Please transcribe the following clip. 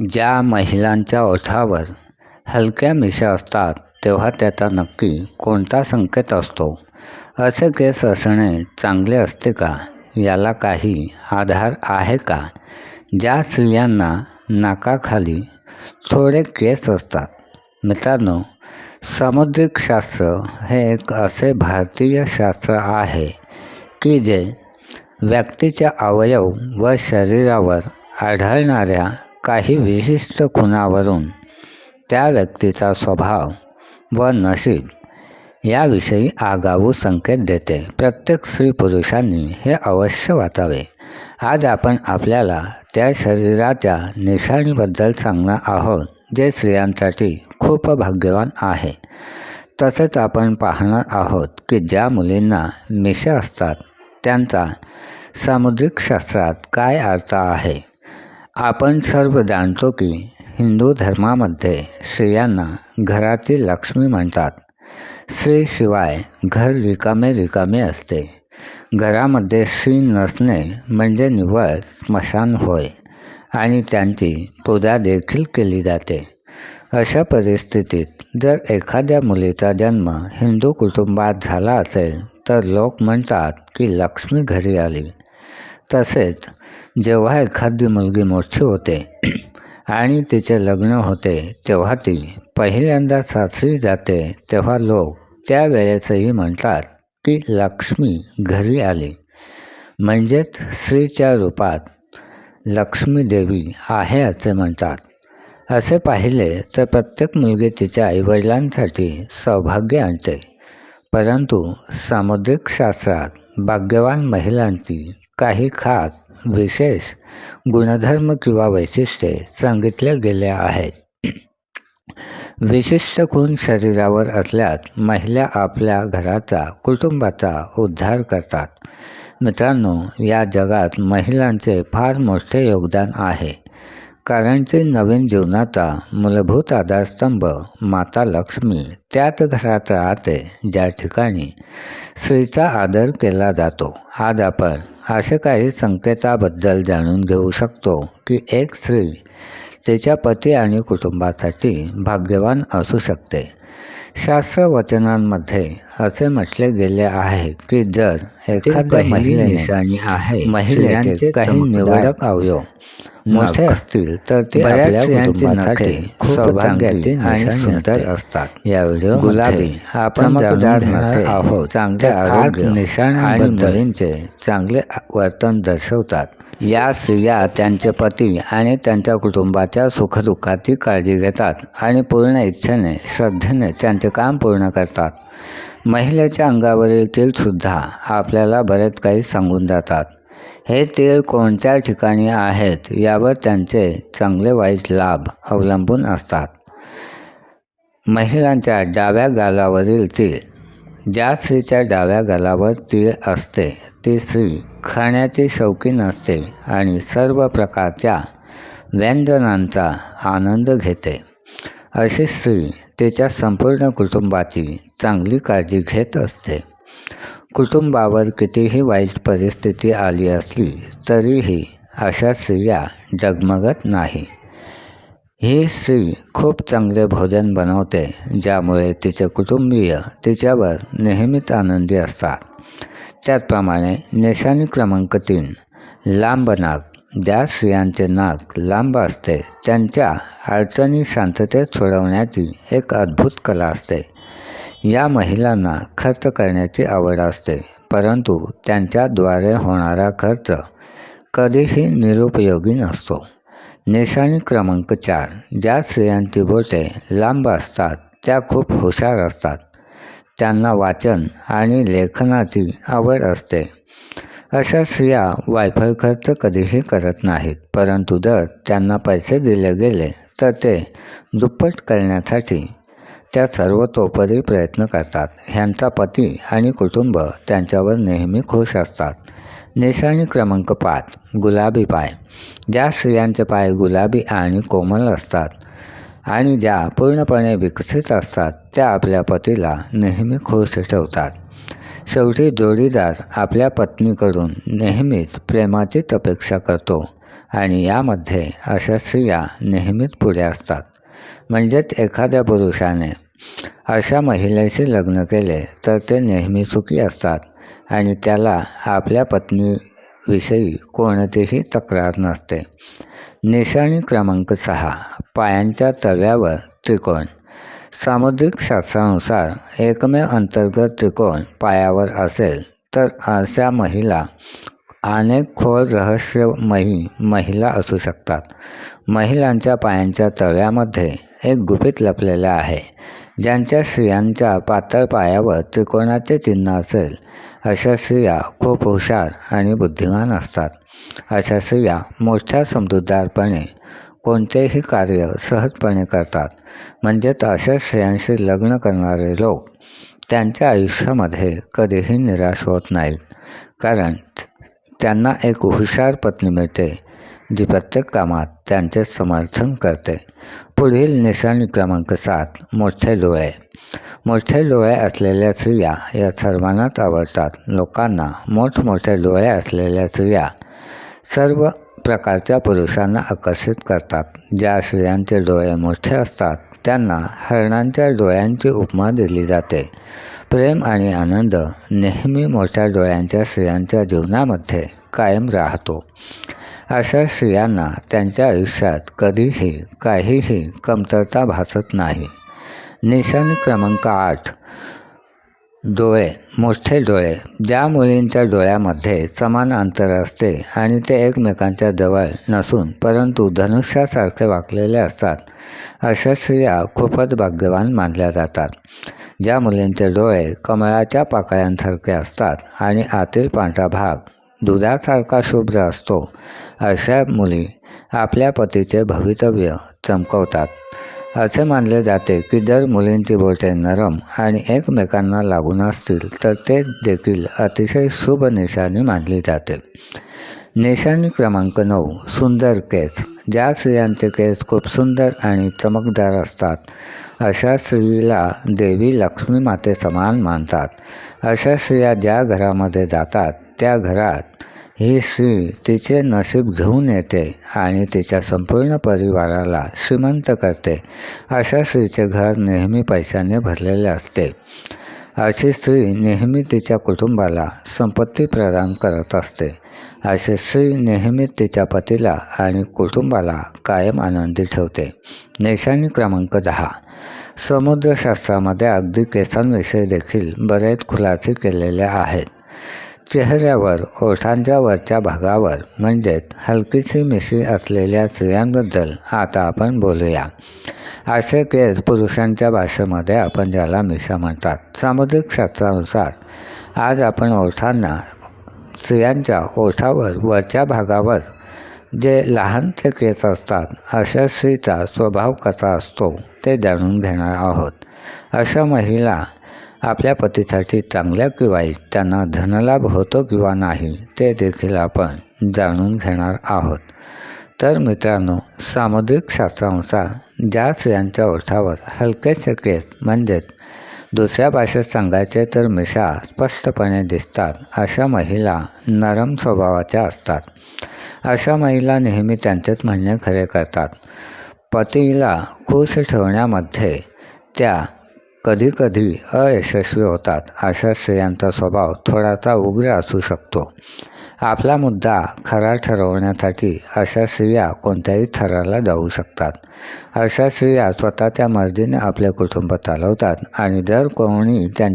ज्या महिलांच्या ओठावर हलक्या मिशा असतात तेव्हा त्याचा नक्की कोणता संकेत असतो? असे केस असणे चांगले असते का? याला काही आधार आहे का? ज्या स्त्रियांना नाकाखाली थोडे केस असतात. मित्रांनो सामुद्रिक शास्त्र हे एक असे भारतीय शास्त्र आहे की जे व्यक्तीच्या अवयव व शरीरावर आढळणाऱ्या काही विशिष्ट खुणावरून त्या व्यक्तीचा स्वभाव व नशीब याविषयी आगाऊ संकेत देते. प्रत्येक स्त्री पुरुषांनी हे अवश्य वाचावे. आज आपण आपल्याला त्या शरीराच्या निशाणीबद्दल सांगणार आहोत जे स्त्रियांसाठी खूप भाग्यवान आहे. तसेच आपण पाहणार आहोत की ज्या मुलींना मिशा असतात त्यांचा सामुद्रिक शास्त्रात काय अर्थ आहे? आपण सर्व जाणतो की हिंदू धर्मामध्ये स्त्रियांना घरातील लक्ष्मी म्हणतात. स्त्रीशिवाय घर रिकामे रिकामे असते. घरामध्ये स्त्री नसणे म्हणजे निव्वळ स्मशान होय आणि त्यांची पूजा देखील केली जाते. अशा परिस्थितीत जर एखाद्या मुलीचा जन्म हिंदू कुटुंबात झाला असेल तर लोक म्हणतात की लक्ष्मी घरी आली. तसेच जेव्हा एखादी मुलगी मोठी होते आणि तिचे लग्न होते तेव्हा ती पहिल्यांदा सासरी जाते तेव्हा लोक त्यावेळेसही म्हणतात की लक्ष्मी घरी आली. म्हणजेच स्त्रीच्या रूपात लक्ष्मी देवी आहे असे म्हणतात. असे पाहिले तर प्रत्येक मुलगी तिच्या आईवडिलांसाठी सौभाग्य आणते. परंतु सामुद्रिक शास्त्रात भाग्यवान महिलांची काही खास विशेष गुणधर्म किंवा वैशिष्ट्ये सांगितल्या गेल्या आहेत. विशिष्ट गुण शरीरावर असल्यास महिला आपल्या घराचा कुटुंबाचा उद्धार करतात. मित्रांनो या जगात महिलांचे फार मोठे योगदान आहे. कारण ती नवीन जीवनाचा मूलभूत आधारस्तंभ माता लक्ष्मी त्याच घरात राहते ज्या ठिकाणी स्त्रीचा आदर केला जातो. आज आपण असे काही संकेताबद्दल जाणून घेऊ शकतो की एक स्त्री तिच्या पती आणि कुटुंबासाठी भाग्यवान असू शकते. शास्त्र वचनांमध्ये असे म्हटले गेले आहे की जर एखाद्या महिलेने आहे महिलेचे काही निवडक अवयव मोठे असतील तर ते आपल्या कुटुंबासाठी सौभाग्याचे आणि सुंदर असतात. या व्हिडिओ गुलाबी आपण आहोत. चांगले आरोग्य निशाण आणि मुलींचे चांगले वर्तन दर्शवतात. या स्त्रिया त्यांचे पती आणि त्यांच्या कुटुंबाच्या सुखदुःखाची काळजी घेतात आणि पूर्ण इच्छेने श्रद्धेने त्यांचे काम पूर्ण करतात. महिलेच्या अंगावरील तीळसुद्धा आपल्याला बरेच काही सांगून जातात. हे तीळ कोणत्या ठिकाणी आहेत यावर त्यांचे चांगले वाईट लाभ अवलंबून असतात. महिलांच्या डाव्या गालावरील तीळ. ज्या स्त्रीच्या डाव्या गालावर तीळ असते ती स्त्री खाण्याची शौकीन असते आणि सर्व प्रकारच्या व्यंजनांचा आनंद घेते. अशी स्त्री तिच्या संपूर्ण कुटुंबाची चांगली काळजी घेत असते. कुटुंबावर कितीही वाईट परिस्थिती आली असली तरीही अशा स्त्रिया डगमगत नाही. ही स्त्री खूप चांगले भोजन बनवते ज्यामुळे तिचे कुटुंबीय तिच्यावर नेहमीच आनंदी असतात. त्याचप्रमाणे निशाणी क्रमांक तीन लांब नाक. ज्या स्त्रियांचे नाक लांब असते त्यांच्या अडचणी शांततेत सोडवण्याची एक अद्भुत कला असते. या महिलांना खर्च करण्याची आवड असते परंतु त्यांच्याद्वारे होणारा खर्च कधीही निरुपयोगी नसतो. निशाणी क्रमांक चार. ज्या स्त्रियांची बोटे लांब असतात त्या खूप हुशार असतात. त्यांना वाचन आणि लेखनाची आवड असते. अशा स्त्रिया वायफळ खर्च कधीही करत नाहीत परंतु जर त्यांना पैसे दिले गेले तर ते दुप्पट करण्यासाठी त्या सर्वतोपरी प्रयत्न करतात. ह्यांचा पती आणि कुटुंब त्यांच्यावर नेहमी खुश असतात. निशाणी क्रमांक पाच गुलाबी पाय. ज्या स्त्रियांचे पाय गुलाबी आणि कोमल असतात आणि ज्या पूर्णपणे विकसित असतात त्या आपल्या पतीला नेहमी खुश ठेवतात. शेवटी जोडीदार आपल्या पत्नीकडून नेहमीच प्रेमाचीच अपेक्षा करतो आणि यामध्ये अशा स्त्रिया नेहमीच पुढे असतात. म्हणजेच एखाद्या पुरुषाने अशा महिलेशी लग्न केले तर ते नेहमी सुखी असतात आणि त्याला आपल्या पत्नीविषयी कोणतीही तक्रार नसते. निशाणी क्रमांक सहा पायांच्या तव्यावर त्रिकोण. सामुद्रिक शास्त्रानुसार एकमेव अंतर्गत त्रिकोण पायावर असेल तर अशा महिला अनेक खोल रहस्यमयी महिला असू शकतात. महिलांच्या पायांच्या तळव्यामध्ये एक गुपित लपलेलं आहे. ज्यांच्या स्त्रियांच्या पातळ पायावर त्रिकोणाचे चिन्ह असेल अशा स्त्रिया खूप हुशार आणि बुद्धिमान असतात. अशा स्त्रिया मोठ्या समजूतदारपणे कोणतेही कार्य सहजपणे करतात. म्हणजेच अशा स्त्रियांशी लग्न करणारे लोक त्यांच्या आयुष्यामध्ये कधीही निराश होत नाहीत. कारण त्यांना एक हुशार पत्नी मिळते जी प्रत्येक कामात त्यांचे समर्थन करते. पुढील निशाणी क्रमांक सात मोठे डोळे. मोठे डोळे असलेल्या स्त्रिया या सर्वांनाच आवडतात. लोकांना मोठमोठे डोळे असलेल्या स्त्रिया सर्व प्रकारच्या पुरुषांना आकर्षित करतात. ज्या स्त्रियांचे डोळे मोठे असतात त्यांना हरणांच्या डोळ्यांची उपमा दिली जाते. प्रेम आणि आनंद नेहमी मोठ्या डोळ्यांच्या स्त्रियांच्या जीवनामध्ये कायम राहतो. अशा स्त्रियांना त्यांच्या आयुष्यात कधीही काहीही कमतरता भासत नाही. निशाणी क्रमांक आठ डोळे मोठे डोळे ज्या मुलींच्या डोळ्यामध्ये समान अंतर असते आणि ते एकमेकांच्या जवळ नसून परंतु धनुष्यासारखे वाकलेले असतात. अशा स्त्रिया खूपच भाग्यवान मानल्या जातात. ज्या मुलींचे डोळे कमळाच्या पाकळ्यांसारखे असतात आणि आतील पांढरा भाग दुधासारखा शुभ्र असतो अशा मुली आपल्या पतीचे भवितव्य चमकवतात. असे मानले जाते की जर मुलींची बोटे नरम आणि एकमेकांना लागून असतील तर ते देखील अतिशय शुभ निशाणी मानली जाते. निशाणी क्रमांक नऊ सुंदर केस. ज्या स्त्रियांचे केस खूप सुंदर आणि चमकदार असतात अशा स्त्रीला देवी लक्ष्मी माते समान मानतात. अशा स्त्रिया ज्या घरामध्ये जातात त्या घरात ही स्त्री तिचे नशीब घेऊन येते आणि तिच्या संपूर्ण परिवाराला श्रीमंत करते. अशा स्त्रीचे घर नेहमी पैशाने भरलेले असते. अशी स्त्री नेहमी तिच्या कुटुंबाला संपत्ती प्रदान करत असते. अशी स्त्री नेहमी तिच्या पतीला आणि कुटुंबाला कायम आनंदी ठेवते. निशाणी क्रमांक दहा. समुद्रशास्त्रामध्ये अगदी केसांविषयी देखील बरेच खुलासे केलेले आहेत. चेहऱ्यावर ओठांच्या वरच्या भागावर म्हणजेच हलकीशी मिशी असलेल्या स्त्रियांबद्दल आता आपण बोलूया. असे केस पुरुषांच्या भाषेमध्ये आपण ज्याला मिशा म्हणतात सामुद्रिक शास्त्रानुसार आज आपण ओठांना स्त्रियांच्या ओठावर वरच्या भागावर जे लहानचे केस असतात अशा स्त्रीचा स्वभाव कसा असतो ते जाणून घेणार आहोत. अशा महिला आपल्या पतीसाठी चांगल्या की वाईट त्यांना धनलाभ होतो किंवा नाही ते देखील आपण जाणून घेणार आहोत. तर मित्रांनो सामुद्रिक शास्त्रानुसार ज्या स्त्रियांच्या ओठावर हलकेचे केस म्हणजेच दुसऱ्या भाषेत सांगायचे तर मिशा स्पष्टपणे दिसतात. अशा महिला नरम स्वभावाच्या असतात. अशा महिला नेहमी त्यांचेच म्हणणे खरे करतात. पतीला खुश ठेवण्यामध्ये त्या कधीकधी अयशस्वी होतात. अशा स्त्रियांचा स्वभाव थोडासा उग्र असू शकतो. आपला मुद्दा खरा ठरवण्यासाठी अशा स्त्रिया कोणत्याही थराला जाऊ शकतात. अशा स्त्रिया स्वतःच्या मर्जीने आपले कुटुंब चालवतात आणि जर कोणी त्यां